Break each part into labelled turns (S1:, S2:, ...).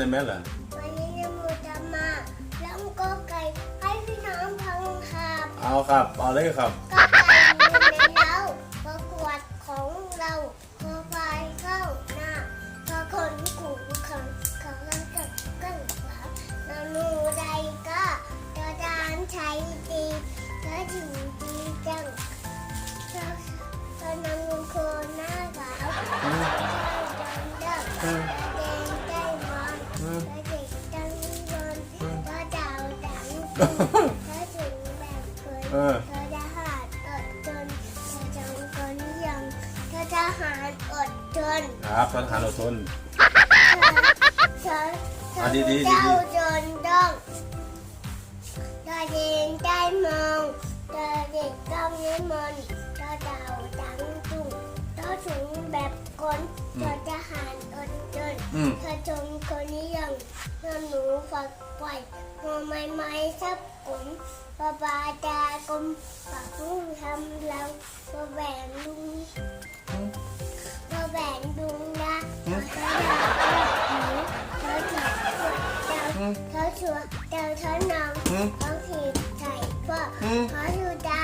S1: กันเหรอ
S2: วันนี้นโมจะมาแล้วก็ไก่ให้พี่น้องพังครับ
S1: เอาครับเอาเลยครับ
S2: ก็ไก่อยู่ในเราประกวดของเราพอไปเข้าหน้าพอคนกูขังเขาก็กังกังหลังนานูใดก็จะดานใช้ดีและถึงดีจังตอนนั้นลุงโคหน้าขาว
S1: อืม
S2: เดินเดิน
S1: อืม
S2: เดินได้ ถ้าถึงแบบเคย
S1: เออ
S2: เธอจะหาดอดทนเธอจำคนยังเธอจะหาดอดทน
S1: ครับทหารอดทน
S2: เธอเธอ
S1: อะดีๆดีๆ
S2: เจ้าจนต้องเธอเด็กได้มองเธอเด็กต้องยิ้มมันเธอดาวดังตุ้งเธอถึงแบบคนเธอจะหาดอดท น
S1: อืม
S2: คนนี้ยังเมื่อหนูฝักปล่อยมอไม่ไม่ซับกุนปะบาดากลมปากลุงทำเราปะแหวนลุงปะแหวนลุงนะเธอจะด่าหนูเธอถีบเจ้าเธอชัวเจ้าเธอนองเธอถีบไถ่พ่อ
S1: อืม
S2: เขาชูดา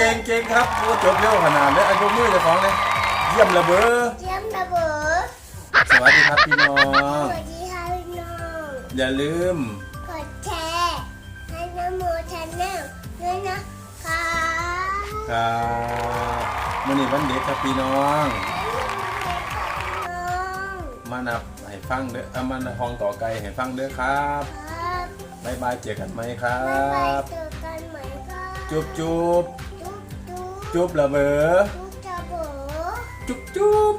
S1: เก่งเก่งครับโอ้จบเร็วขนาดเลยอายุมือเจะของเลย เยี่ยมระเบ้อ
S2: เยี่ยมระเบิด
S1: สวัสดีครับพี่น้อ
S2: ส
S1: ง
S2: วัสดีค่ะพี่น้อง
S1: อย่าลืม
S2: กดแชร์ให้น้ำโมชาแนลด้วยนะคะ
S1: ครับมื่อนี้วันเด็กครับพี่น้อง
S2: น้อง
S1: มานับให้ฟังเด้อเอามาห้องต่อไกลให้ฟังเด้อครับ
S2: ครับ
S1: บายบายเจอกันไหมครั
S2: บ๊ายบาย
S1: บ
S2: เจอกันใหม่ครับ
S1: จุ๊บจุ๊บ
S2: จุ๊บจุ๊บ
S1: จุ๊บระเบ้อ
S2: จุ๊บจะเบอ
S1: จุ๊บจุ๊บ